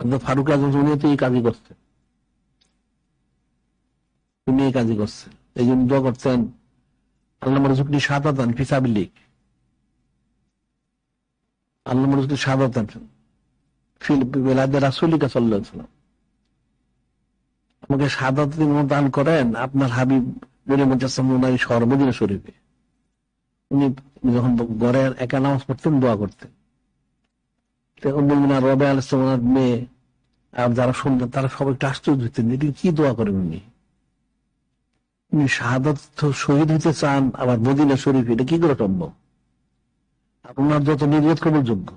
কিন্তু ফারুক আজম উনি তো এই কাজই করছেন উনি এই কাজই করছেন এই জন্য দোয়া করছেন, আল্লাহ মরজুকনি সাদাতান ফিসাবিলিক আল্লাহ মরজুকনি সাদাতান ফিল বেলাদের রাসুলিকা সাল্লাহ সাল্লাম দান করেন, আপনার হাবিব সর্বদিনে শরীফে। উনি যখন ঘরে একা নামাজ পড়তেন, দোয়া করতেন। যারা শুনতেন তারা সবাই একটু আশ্চর্য হতেন এটি কি দোয়া করেন উনি? উনি শাহাদাত শহীদ হতে চান, আবার মদিনা শরীফ, এটা কি করে সম্ভব? আর ওনার যত নির্বোধ করার যোগ্য,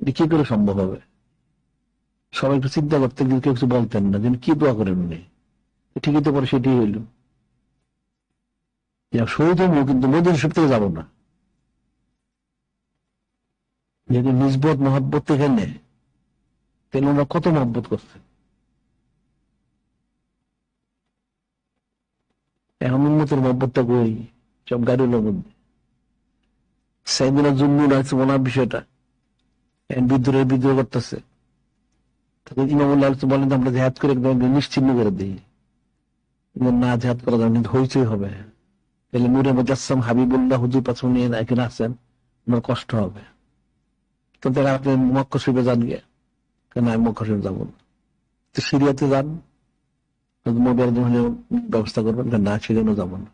এটা কি করে সম্ভব হবে? সবাই একটু চিন্তা করতেন, কিন্তু কেউ কিছু বলতেন না, যে কি দোয়া করেন উনি? ঠিকই তো পরে সেটি হইল। শহীদ হব কিন্তু মদিনা শরীফ থেকে যাব না। যদি নিজবত মহব্বত থেকে নেয়, তাহলে ওনারা কত মহব্বত করছেন এখন উন্মতের মহব্বতটা কই? সব গাড়ির মধ্যে। সাইদিনা আছে ওনার বিষয়টা। এখন বিদ্রোহের বিদ্রোহ করতেছে। বলেন, আমরা জেহাদ করে একদম নিশ্চিন্ন করে দিই। না জেহাদ করা যাবে হইচই হবে। তাহলে মুরে মুজাসম হাবিবুল্লাহ হুজুর পাশে উনি এখানে আছেন ওনার কষ্ট হবে। তো তাহলে আপনি মক্কা শরীফে যান গিয়ে। কেন আমি মক্কা শরীফ যাব না? তো সিরিয়াতে যান মোবাইল ব্যবস্থা করবেন না সেখানেও যাব না।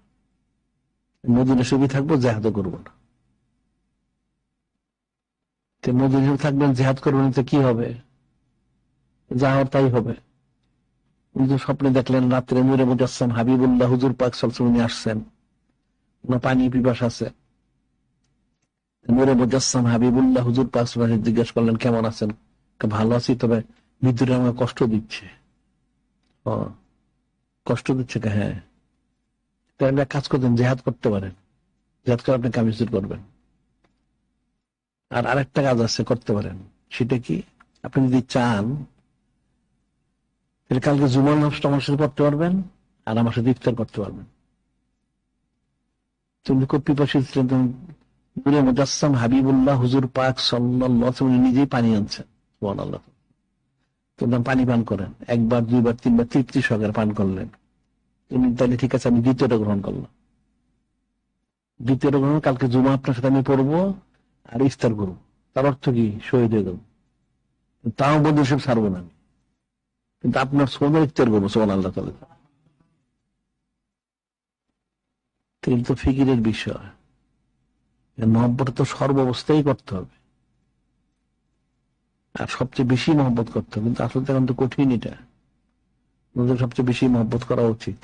মদিনা শরীফে থাকব, জেহাদও করব না। তো মদিনা শরীফ থাকবেন, জেহাদ করবেন, তো কি হবে? যা হওয়ার তাই হবে। উনি তো স্বপ্নে দেখলেন, রাত্রে মুরে মুজাসম হাবিবুল্লাহ হুজুর পাক সবসময় আসছেন। পানি পিপাস আছে। নুরে মুজাসসাম হাবিবুল্লাহ হুজুর পাক জিজ্ঞেস করলেন, কেমন আছেন? ভালো আছি, তবে ভিতরে আমাকে কষ্ট দিচ্ছে। কষ্ট দিচ্ছে হ্যাঁ। এক কাজ করতেন, জেহাদ করতে পারেন। জেহাদ করে আপনি কামিজুর করবেন। আর আরেকটা কাজ আছে, করতে পারেন। সেটা কি? আপনি যদি চান কালকে জুমার নষ্ট আমার সাথে করতে পারবেন আর আমার সাথে ইফতার করতে পারবেন। তুমি খুব পিপাসী ছিলেন, তুমি নূরে মুজাসসাম হাবিবুল্লাহ হুজুর পাক সাল্লাল্লাহু উনি নিজেই পানি আনছেন কিন্তু পানি পান করেন, একবার, দুইবার, তিনবার তৃপ্তি সহকারে পান করলেন। তুমি তাহলে ঠিক আছে, আমি দ্বিতীয়টা গ্রহণ করলাম। দ্বিতীয়টা গ্রহণ, কালকে জুমা আপনার সাথে আমি পড়ব আর ইফতার করব। তার অর্থ কি? শহীদ হয়ে যাব। তাও বন্ধু সব ছাড়বো না আমি। কিন্তু আপনার সোমের ইফতার করব সোমান আল্লাহ তালা তো ফিকিরের বিষয়। মহব্বত তো সর্বাবস্থায় করতে হবে। আর সবচেয়ে বেশি মহব্বত করতে হবে। কিন্তু আসলে এখন তো কঠিন এটা। সবচেয়ে বেশি মহব্বত করা উচিত।